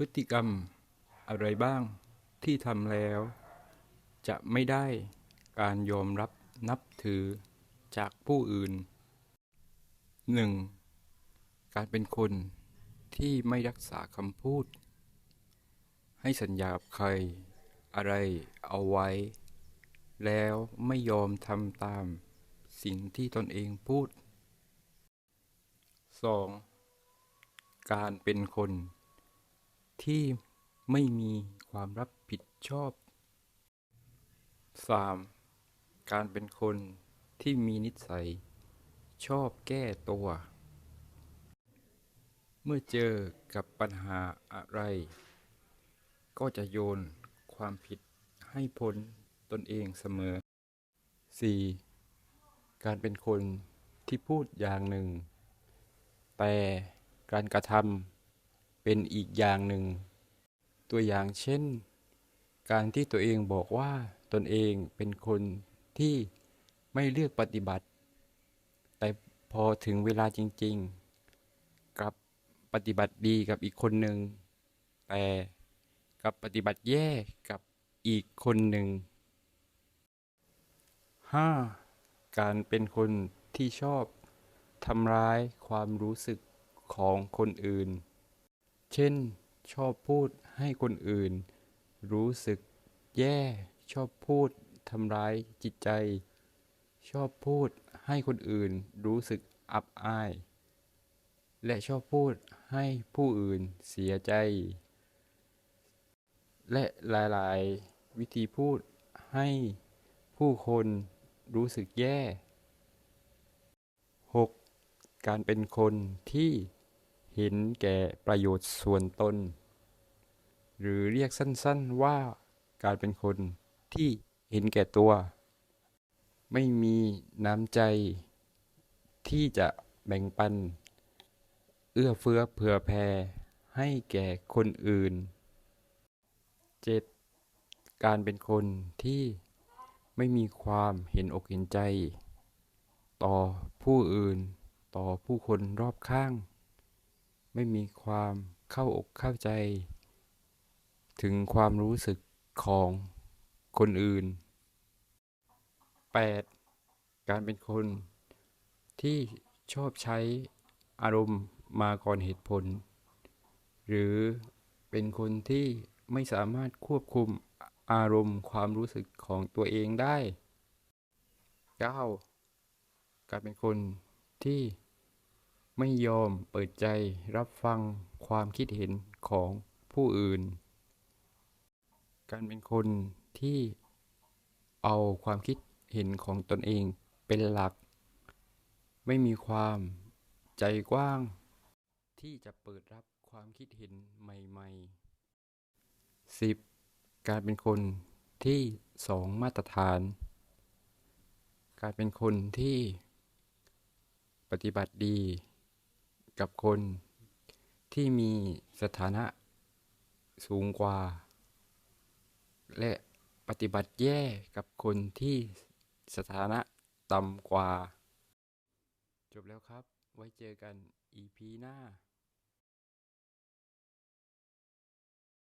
พฤติกรรมอะไรบ้างที่ทำแล้ว จะไม่ได้การยอมรับนับถือจากผู้อื่น 1. การเป็นคนที่ไม่รักษาคำพูด ให้สัญญากับใคร อะไรเอาไว้ แล้วไม่ยอมทำตามสิ่งที่ตนเองพูด 2. การเป็นคน ที่ไม่มีความรับผิดชอบ 3. การเป็นคนที่มีนิสัย ชอบแก้ตัว เมื่อเจอกับปัญหาอะไร ก็จะโยนความผิดให้พ้นตนเองเสมอ 4. การเป็นคนที่พูดอย่างหนึ่ง แต่การกระทำ เป็นอีกอย่างหนึ่ง ตัวอย่างเช่น การที่ตัวเองบอกว่าตนเองเป็นคนที่ไม่เลือกปฏิบัติ แต่พอถึงเวลาจริงๆกลับปฏิบัติดีกับอีกคนหนึ่ง แต่กลับปฏิบัติแย่กับอีกคนหนึ่ง 5. การเป็นคนที่ชอบทำร้ายความรู้สึกของคนอื่น เช่น ชอบพูดให้คนอื่น รู้สึกแย่ ชอบพูดทำร้ายจิตใจ ชอบพูดให้คนอื่นรู้สึกอับอาย และชอบพูดให้ผู้อื่นเสียใจ และหลายๆ วิธีพูดให้ผู้คนรู้สึกแย่ 6. การเป็นคนที่ เห็นแก่ประโยชน์ส่วนตน หรือเรียกสั้นๆว่าการเป็นคนที่เห็นแก่ตัว ไม่มีน้ำใจ ที่จะแบ่งปัน เอื้อเฟื้อเผื่อแผ่ให้แก่คนอื่น 7. การเป็นคนที่ไม่มีความเห็นอกเห็นใจ ต่อผู้อื่น ต่อผู้คนรอบข้าง ไม่มีความเข้าอกเข้าใจ ถึงความรู้สึกของคนอื่น 8. การเป็นคนที่ชอบใช้อารมณ์มาก่อนเหตุผล หรือเป็นคนที่ไม่สามารถควบคุมอารมณ์ความรู้สึกของตัวเองได้ 9. การเป็นคนที่ ไม่ยอมเปิดใจรับฟังความคิดเห็นของผู้อื่น การเป็นคนที่เอาความคิดเห็นของตนเองเป็นหลัก ไม่มีความใจกว้าง ที่จะเปิดรับความคิดเห็นใหม่ๆ 10. การเป็นคนที่สองมาตรฐาน การเป็นคนที่ปฏิบัติดี กับคนที่มีสถานะสูงกว่า และปฏิบัติแย่กับคนที่สถานะต่ำกว่า จบแล้วครับ ไว้เจอกัน EP หน้า